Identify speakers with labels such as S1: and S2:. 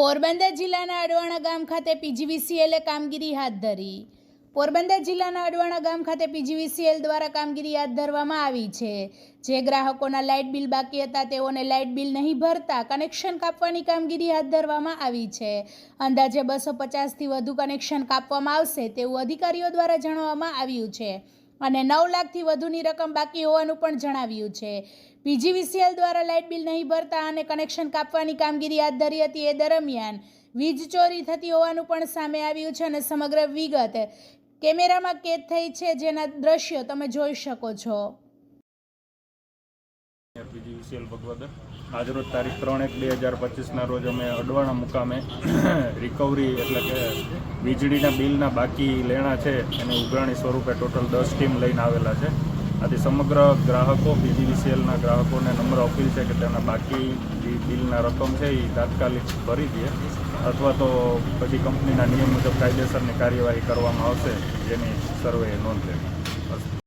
S1: પોરબંદર જિલ્લાના અડવાણા ગામ ખાતે પીજીવીસીએલે કામગીરી હાથ ધરી. પોરબંદર જિલ્લાના અડવાણા ગામ ખાતે પીજીવીસીએલ દ્વારા કામગીરી હાથ ધરવામાં આવી છે. જે ગ્રાહકોના લાઇટ બિલ બાકી હતા, તેઓને લાઇટ બિલ નહીં ભરતા કનેક્શન કાપવાની કામગીરી હાથ ધરવામાં આવી છે. અંદાજે બસો પચાસથી વધુ કનેક્શન કાપવામાં આવશે તેવું અધિકારીઓ દ્વારા જણાવવામાં આવ્યું છે. અને નવ લાખથી વધુની રકમ બાકી હોવાનું પણ જણાવ્યું છે. પીજીવીસીએલ દ્વારા લાઇટ બિલ નહીં ભરતા અને કનેક્શન કાપવાની કામગીરી હાથ ધરી હતી એ દરમિયાન વીજ ચોરી થતી હોવાનું પણ સામે આવ્યું છે અને સમગ્ર વિગત કેમેરામાં કેદ થઈ છે જેના દ્રશ્યો તમે જોઈ શકો છો.
S2: પીજીવીસીએલ ભગવદર આજરોજ તારીખ ત્રણ એક બે હજાર પચીસના રોજ અમે અડવાણા મુકામે રિકવરી એટલે કે વીજળીના બિલના બાકી લેણા છે એને ઉઘરાણી સ્વરૂપે ટોટલ દસ ટીમ લઈને આવેલા છે. આથી સમગ્ર ગ્રાહકો પીજીવીસીએલના ગ્રાહકોને નમ્ર અપીલ છે કે તેના બાકી જે બિલના રકમ છે એ તાત્કાલિક ભરી દે અથવા તો પછી કંપનીના નિયમ મુજબ કાયદેસરની કાર્યવાહી કરવામાં આવશે જેની સર્વે નોંધ લેવી